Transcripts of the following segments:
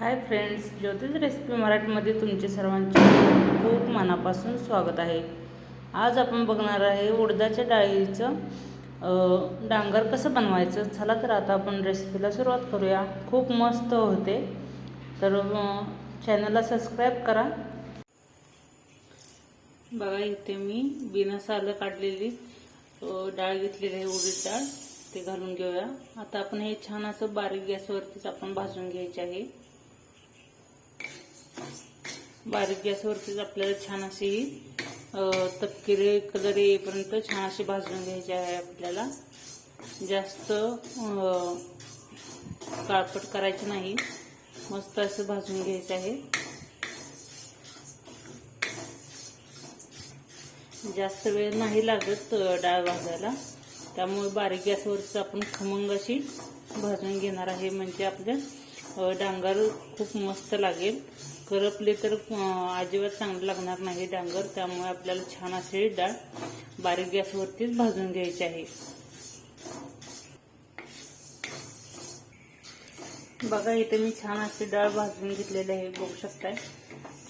Hi friends ज्योतिष recipe मराठीमध्ये तुमचे सर्वांचे खूप मनापासून स्वागत आहे. आज आपण बघणार आहे उडदाच्या डाळीचं डांगर कसं बनवायचं? चला तर आता आपण रेसिपीला सुरुवात करूया. खूप मस्त होते. तर चॅनलला सबस्क्राईब करा. बघा इथे मी बिना सालं काढलेली डाळ घेतलेली आहे उडीद डाळ. ते घालून घेऊया. आता आपण हे छान असं बारीक गॅसवरतीच आपण भाजून घ्यायचे आहे. बारीक गॅसवरतीच आपल्याला छान अशी तपकिरी कलर येईपर्यंत छान अशी भाजून घ्यायची आहे आपल्याला. जास्त काळपट करायची नाही. मस्त असं भाजून घ्यायचं आहे. जास्त वेळ नाही लागत डाळ भाजायला. त्यामुळे बारीक गॅसवरच आपण खमंग अशी भाजून घेणार आहे. म्हणजे आपल्या डांगर खूप मस्त लागेल. करपले तर अजिबात चांगलं लागणार नाही डांगर. त्यामुळे आपल्याला छान असे डाळ बारीक गॅसवरतीच भाजून घ्यायची आहे. बघा इथे मी छान अशी डाळ भाजून घेतलेली आहे. बघू शकताय.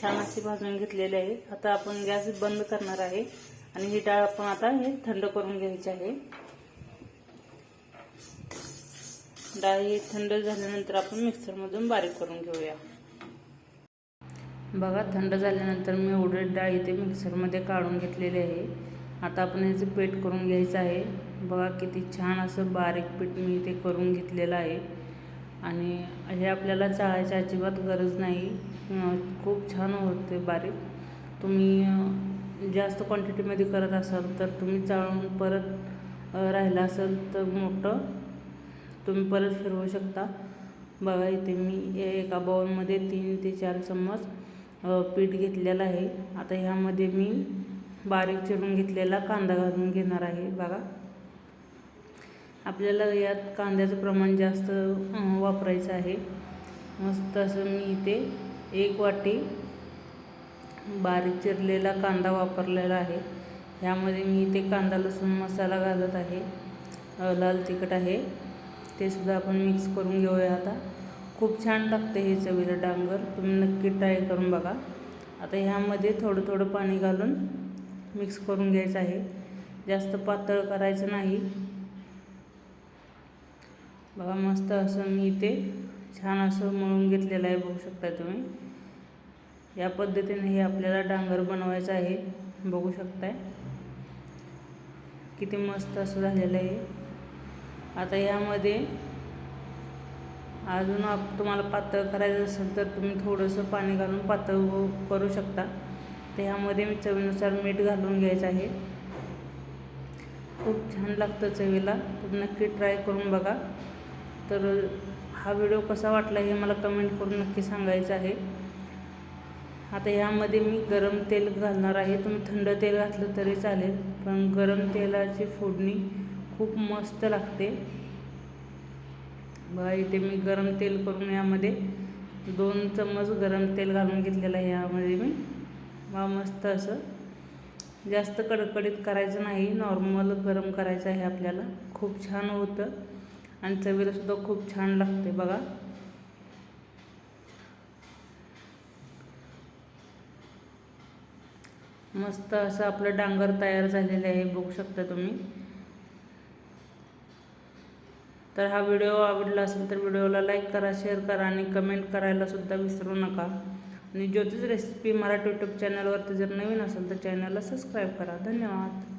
छान अशी भाजून घेतलेली आहे. आता आपण गॅस बंद करणार आहे आणि ही डाळ आपण आता हे थंड करून घ्यायची आहे. डाळ ही थंड झाल्यानंतर आपण मिक्सरमधून बारीक करून घेऊया. बघा थंड झाल्यानंतर मी उडीद डाळ इथे मिक्सरमध्ये काढून घेतलेली आहे. आता आपण ह्याचं पीठ करून घ्यायचं आहे. बघा किती छान असं बारीक पीठ मी इथे करून घेतलेलं आहे. आणि हे आपल्याला चाळायची अजिबात गरज नाही. खूप छान होते बारीक. तुम्ही जास्त क्वांटिटीमध्ये करत असाल तर तुम्ही चाळून परत राहिलं असेल तर मोठं तुम्ही परत फिरवू शकता. बघा इथे मी एका बाउलमध्ये तीन ते चार चम्मच पीठ घेतलेलं आहे. आता ह्यामध्ये मी बारीक चिरून घेतलेला कांदा घालून घेणार आहे. बघा. आपल्याला यात कांद्याचं प्रमाण जास्त वापरायचं आहे. मस्त असं मी इथे एक वाटी बारीक चिरलेला कांदा वापरलेला आहे. ह्यामध्ये मी इथे कांदा लसूण मसाला घालत आहे. लाल तिखट आहे. ते सुद्धा आपण मिक्स करून घेऊया आता. खूप छान लागते हे चवीला डांगर. तुम्ही नक्की ट्राय करून बघा. आता ह्यामध्ये थोडं थोडं पाणी घालून मिक्स करून घ्यायचं आहे. जास्त पातळ करायचं नाही. बघा मस्त असं मी इथे छान असं मळून घेतलेलं आहे बघू शकता तुम्ही. या पद्धतीने हे आपल्याला डांगर बनवायचं आहे बघू शकताय. किती मस्त असं झालेलं आहे. आता यामध्ये अजून आप तुम्हाला पातळ करायचं असेल तर तुम्ही थोडंसं पाणी घालून पातळ हो- करू शकता. तर ह्यामध्ये मी चवीनुसार मीठ घालून घ्यायचं आहे. खूप छान लागतं चवीला. तुम्ही नक्की ट्राय करून बघा. तर हा व्हिडिओ कसा वाटला हे मला कमेंट करून नक्की सांगायचं आहे. आता ह्यामध्ये मी गरम तेल घालणार आहे. तुम्ही थंड तेल घातलं तरी चालेल. पण गरम तेलाची फोडणी खूप मस्त लागते. बघा इथे मी गरम तेल करून यामध्ये दोन चम्मच गरम तेल घालून घेतलेलं आहे यामध्ये मी. बघा मस्त असं. जास्त कडकडीत करायचं नाही नॉर्मल गरम करायचं आहे आपल्याला. खूप छान होतं. आणि चवीलासुद्धा खूप छान लागते बघा. मस्त असं आपलं डांगर तयार झालेलं आहे बघू शकता तुम्ही. तर हा व्हिडिओ आवडला असेल तर व्हिडिओला लाईक करा शेअर करा आणि कमेंट करायलासुद्धा विसरू नका. आणि ज्योतिष रेसिपी मराठी यूट्यूब चॅनलवरती जर नवीन असेल तर चॅनलला सबस्क्राईब करा. धन्यवाद.